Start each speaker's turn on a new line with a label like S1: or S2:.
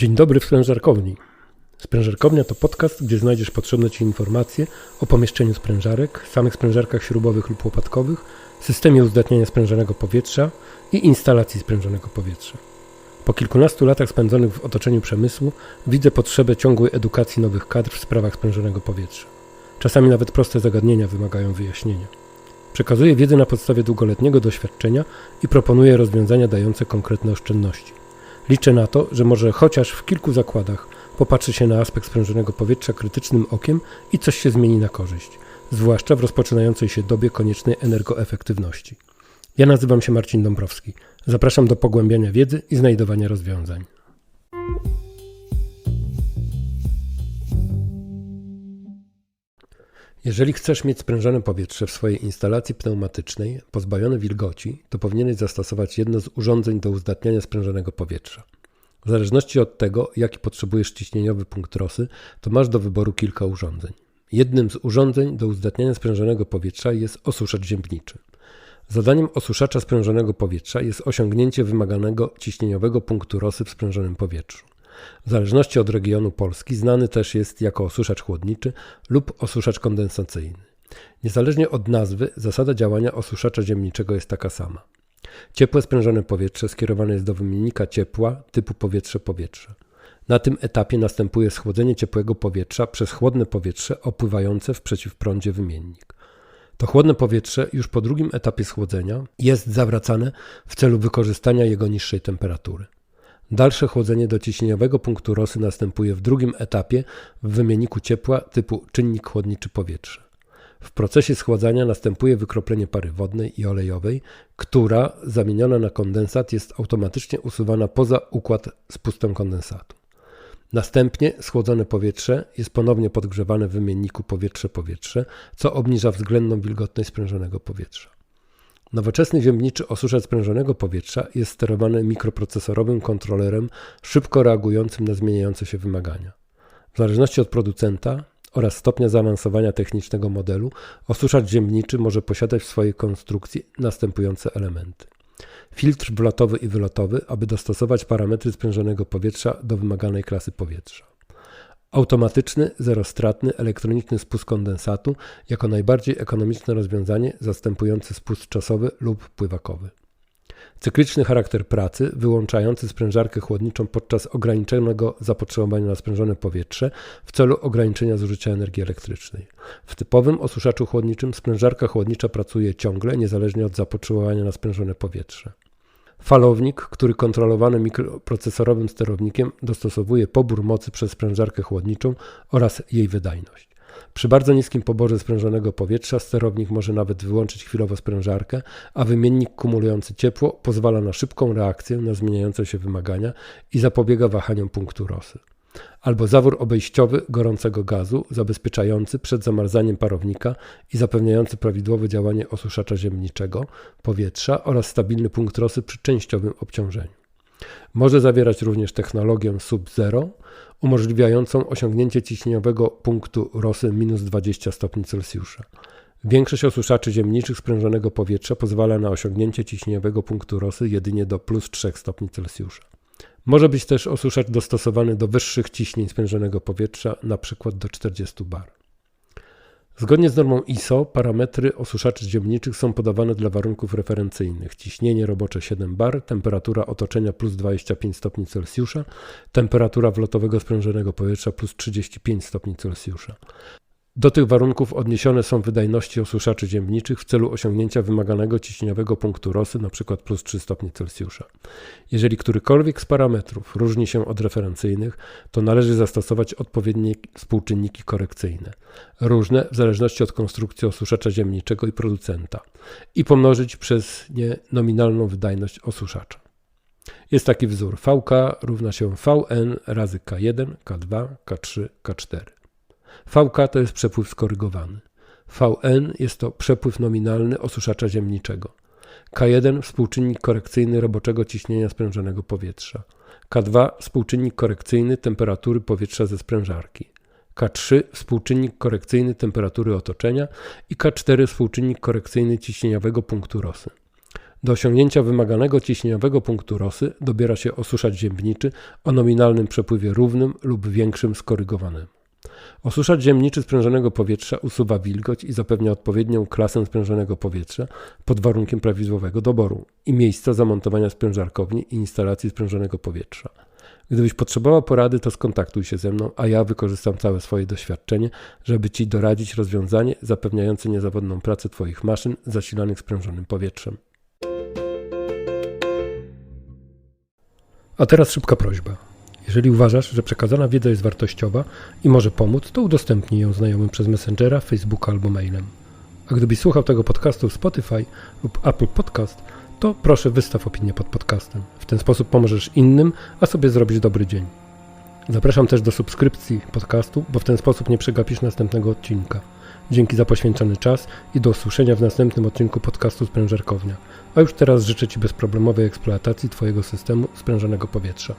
S1: Dzień dobry w sprężarkowni. Sprężarkownia to podcast, gdzie znajdziesz potrzebne Ci informacje o pomieszczeniu sprężarek, samych sprężarkach śrubowych lub łopatkowych, systemie uzdatniania sprężonego powietrza i instalacji sprężonego powietrza. Po kilkunastu latach spędzonych w otoczeniu przemysłu widzę potrzebę ciągłej edukacji nowych kadr w sprawach sprężonego powietrza. Czasami nawet proste zagadnienia wymagają wyjaśnienia. Przekazuję wiedzę na podstawie długoletniego doświadczenia i proponuję rozwiązania dające konkretne oszczędności. Liczę na to, że może chociaż w kilku zakładach popatrzy się na aspekt sprężonego powietrza krytycznym okiem i coś się zmieni na korzyść, zwłaszcza w rozpoczynającej się dobie koniecznej energoefektywności. Ja nazywam się Marcin Dąbrowski. Zapraszam do pogłębiania wiedzy i znajdowania rozwiązań. Jeżeli chcesz mieć sprężone powietrze w swojej instalacji pneumatycznej pozbawione wilgoci, to powinieneś zastosować jedno z urządzeń do uzdatniania sprężonego powietrza. W zależności od tego, jaki potrzebujesz ciśnieniowy punkt rosy, to masz do wyboru kilka urządzeń. Jednym z urządzeń do uzdatniania sprężonego powietrza jest osuszacz ziemniczy. Zadaniem osuszacza sprężonego powietrza jest osiągnięcie wymaganego ciśnieniowego punktu rosy w sprężonym powietrzu. W zależności od regionu Polski znany też jest jako osuszacz chłodniczy lub osuszacz kondensacyjny. Niezależnie od nazwy, zasada działania osuszacza ziemniczego jest taka sama. Ciepłe sprężone powietrze skierowane jest do wymiennika ciepła typu powietrze-powietrze. Na tym etapie następuje schłodzenie ciepłego powietrza przez chłodne powietrze opływające w przeciwprądzie wymiennik. To chłodne powietrze już po drugim etapie schłodzenia jest zawracane w celu wykorzystania jego niższej temperatury. Dalsze chłodzenie do ciśnieniowego punktu rosy następuje w drugim etapie w wymienniku ciepła typu czynnik chłodniczy powietrza. W procesie schładzania następuje wykroplenie pary wodnej i olejowej, która zamieniona na kondensat jest automatycznie usuwana poza układ z pustą kondensatu. Następnie schłodzone powietrze jest ponownie podgrzewane w wymienniku powietrze-powietrze, co obniża względną wilgotność sprężonego powietrza. Nowoczesny ziemniczy osuszacz sprężonego powietrza jest sterowany mikroprocesorowym kontrolerem szybko reagującym na zmieniające się wymagania. W zależności od producenta oraz stopnia zaawansowania technicznego modelu, osuszacz ziemniczy może posiadać w swojej konstrukcji następujące elementy. Filtr wlotowy i wylotowy, aby dostosować parametry sprężonego powietrza do wymaganej klasy powietrza. Automatyczny, zerostratny, elektroniczny spust kondensatu jako najbardziej ekonomiczne rozwiązanie zastępujące spust czasowy lub pływakowy. Cykliczny charakter pracy, wyłączający sprężarkę chłodniczą podczas ograniczonego zapotrzebowania na sprężone powietrze w celu ograniczenia zużycia energii elektrycznej. W typowym osuszaczu chłodniczym sprężarka chłodnicza pracuje ciągle, niezależnie od zapotrzebowania na sprężone powietrze. Falownik, który kontrolowany mikroprocesorowym sterownikiem dostosowuje pobór mocy przez sprężarkę chłodniczą oraz jej wydajność. Przy bardzo niskim poborze sprężonego powietrza sterownik może nawet wyłączyć chwilowo sprężarkę, a wymiennik kumulujący ciepło pozwala na szybką reakcję na zmieniające się wymagania i zapobiega wahaniom punktu rosy albo zawór obejściowy gorącego gazu zabezpieczający przed zamarzaniem parownika i zapewniający prawidłowe działanie osuszacza ziemniczego powietrza oraz stabilny punkt rosy przy częściowym obciążeniu. Może zawierać również technologię Sub-Zero, umożliwiającą osiągnięcie ciśnieniowego punktu rosy minus 20 stopni Celsjusza. Większość osuszaczy ziemniczych sprężonego powietrza pozwala na osiągnięcie ciśnieniowego punktu rosy jedynie do plus 3 stopni Celsjusza. Może być też osuszacz dostosowany do wyższych ciśnień sprężonego powietrza, np. do 40 bar. Zgodnie z normą ISO parametry osuszaczy ziemniczych są podawane dla warunków referencyjnych. Ciśnienie robocze 7 bar, temperatura otoczenia plus 25 stopni Celsjusza, temperatura wlotowego sprężonego powietrza plus 35 stopni Celsjusza. Do tych warunków odniesione są wydajności osuszaczy ziemniczych w celu osiągnięcia wymaganego ciśnieniowego punktu rosy, np. plus 3 stopnie Celsjusza. Jeżeli którykolwiek z parametrów różni się od referencyjnych, to należy zastosować odpowiednie współczynniki korekcyjne, różne w zależności od konstrukcji osuszacza ziemniczego i producenta, i pomnożyć przez nie nominalną wydajność osuszacza. Jest taki wzór VK równa się VN razy K1, K2, K3, K4. VK to jest przepływ skorygowany. VN jest to przepływ nominalny osuszacza ziemniczego. K1 współczynnik korekcyjny roboczego ciśnienia sprężonego powietrza. K2 współczynnik korekcyjny temperatury powietrza ze sprężarki. K3 współczynnik korekcyjny temperatury otoczenia i K4 współczynnik korekcyjny ciśnieniowego punktu rosy. Do osiągnięcia wymaganego ciśnieniowego punktu rosy dobiera się osuszacz ziemniczy o nominalnym przepływie równym lub większym skorygowanym. Osuszacz ziemniczy sprężonego powietrza usuwa wilgoć i zapewnia odpowiednią klasę sprężonego powietrza pod warunkiem prawidłowego doboru i miejsca zamontowania sprężarkowni i instalacji sprężonego powietrza. Gdybyś potrzebował porady, to skontaktuj się ze mną, a ja wykorzystam całe swoje doświadczenie, żeby Ci doradzić rozwiązanie zapewniające niezawodną pracę Twoich maszyn zasilanych sprężonym powietrzem. A teraz szybka prośba. Jeżeli uważasz, że przekazana wiedza jest wartościowa i może pomóc, to udostępnij ją znajomym przez Messengera, Facebooka albo mailem. A gdybyś słuchał tego podcastu w Spotify lub Apple Podcast, to proszę wystaw opinię pod podcastem. W ten sposób pomożesz innym, a sobie zrobisz dobry dzień. Zapraszam też do subskrypcji podcastu, bo w ten sposób nie przegapisz następnego odcinka. Dzięki za poświęcony czas i do usłyszenia w następnym odcinku podcastu Sprężarkownia. A już teraz życzę Ci bezproblemowej eksploatacji Twojego systemu sprężonego powietrza.